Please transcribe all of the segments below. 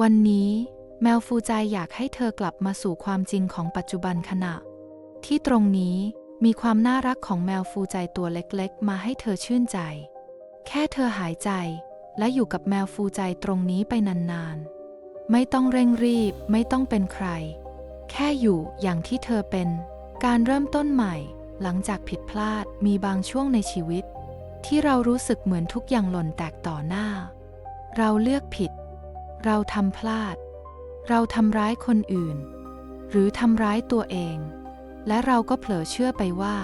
วันนี้แมวฟูใจอยากให้เธอกลับมาสู่ความจริงของปัจจุบันขณะ ที่ตรงนี้มีความน่ารักของแมวฟูใจตัวเล็กๆ มาให้เธอชื่นใจ แค่เธอหายใจ และอยู่กับแมวฟูใจตรงนี้ไปนานๆ ไม่ต้องเร่งรีบไม่ต้องเป็นใคร แค่อยู่อย่างที่เธอเป็น การเริ่มต้นใหม่ หลังจากผิดพลาดมีบางช่วงในชีวิต ที่เรารู้สึกเหมือนทุกอย่างหล่นแตกต่อหน้า เราเลือกผิด เราทำพลาด เราทำร้ายคนอื่น หรือทำร้ายตัวเอง และเราก็เผลอเชื่อไปว่า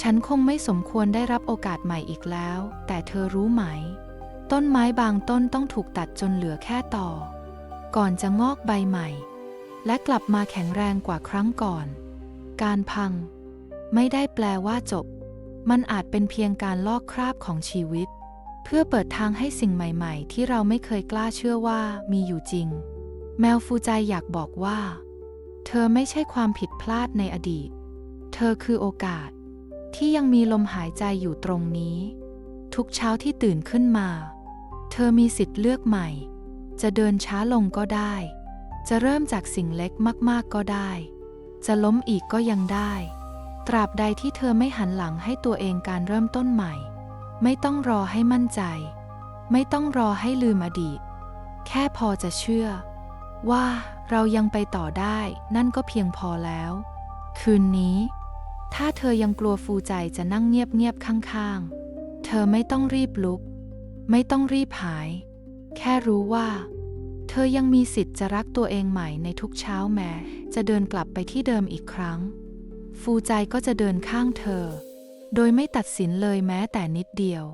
ฉันคงไม่สมควรได้รับโอกาสใหม่อีกแล้ว แต่เธอรู้ไหม ต้นไม้บางต้นต้องถูกตัดจนเหลือแค่ต่อ ก่อนจะงอกใบใหม่ และกลับมาแข็งแรงกว่าครั้งก่อน การพัง ไม่ได้แปลว่าจบ มันอาจเป็นเพียงการลอกคราบของชีวิต พื่อเปิดทางให้สิ่งใหม่ ๆ ที่เราไม่เคยกล้าเชื่อว่ามีอยู่จริง แมวฟูใจอยากบอกว่า เธอไม่ใช่ความผิดพลาดในอดีต เธอคือโอกาส ที่ยังมีลมหายใจอยู่ตรงนี้ ทุกเช้าที่ตื่นขึ้นมา เธอมีสิทธิ์เลือกใหม่ จะเดินช้าลงก็ได้ จะเริ่มจากสิ่งเล็กมากๆก็ได้ จะล้มอีกก็ยังได้ ตราบใดที่เธอไม่หันหลังให้ตัวเองการเริ่มต้นใหม่ ไม่ต้องรอให้มั่นใจ ไม่ต้องรอให้ลืมอดีต แค่พอจะเชื่อ ว่าเรายังไปต่อได้นั่นก็เพียงพอแล้ว คืนนี้ ถ้าเธอยังกลัวฟูใจจะนั่งเงียบๆข้างๆ เธอไม่ต้องรีบลุก ไม่ต้องรีบหาย แค่รู้ว่า เธอยังมีสิทธิ์จะรักตัวเองใหม่ในทุกเช้าแม้ จะเดินกลับไปที่เดิมอีกครั้ง ฟูใจก็จะเดินข้างเธอ โดยไม่ตัดสินเลยแม้แต่นิดเดียว